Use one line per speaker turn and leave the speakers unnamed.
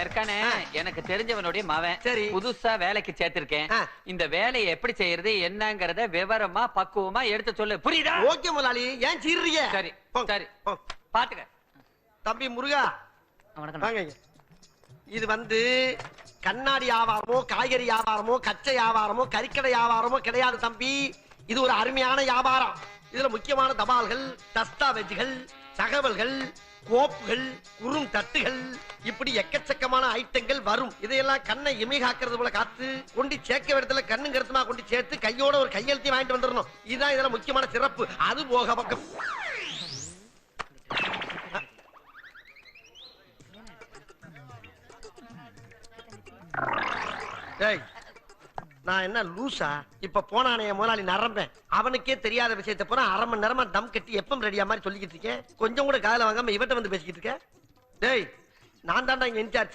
இருக்கானே? எனக்கு தெரிஞ்சவனுடைய மவன்.
சரி.
புதுசா வேலைக்கு சேர்த்திருக்கேன். இந்த வேலையை எப்படி செய்யறது என்னங்கறத விவரமா பக்குவமா எடுத்து சொல்லு. புரியுதா?
ஓகே முதலாளி ஏன் சீர்றீங்க?
சரி சரி. பாத்துக்க.
தம்பி முருகா.
வணக்கம்.
வாங்க இங்க. இது வந்து கண்ணாடி வியாபாரமோ காய்கறி வியாபாரமோ கச்சை வியாபாரமோ கறிக்கடை வியாபாரமோ கிடையாது தம்பி. இது ஒரு அருமையான வியாபாரம். இதுல முக்கியமான தபால்கள் தஸ்தாவேஜுகள் தகவல்கள் கோப்புகள் குறும் தட்டுகள் இப்படி எக்கச்சக்கமான ஐட்டங்கள் வரும். இதையெல்லாம் கண்ணை இமை காக்கிறது போல காத்து கொண்டு சேர்க்க இடத்துல கண்ணு கருத்துமா கொண்டு சேர்த்து கையோட ஒரு கையெழுத்தையும் வாங்கிட்டு வந்துடணும். இதுதான் இதுல முக்கியமான சிறப்பு. அது போக பக்கம். டேய் நான் என்ன லூசா? இப்ப போனானே முதலாளி நரம்பேன். அவனுக்கே தெரியாத விஷயத்தை போனா அரை மணி நேரமா தம் கட்டி எப்பம் ரெடியா மாதிரி சொல்லிக்கிட்டு இருக்கேன் கொஞ்சம் கூட காதல வாங்காம இவட்ட வந்து பேசிக்கிட்டு இருக்கேன் டேய் நான் தான்டா இங்க இன்சார்ஜ்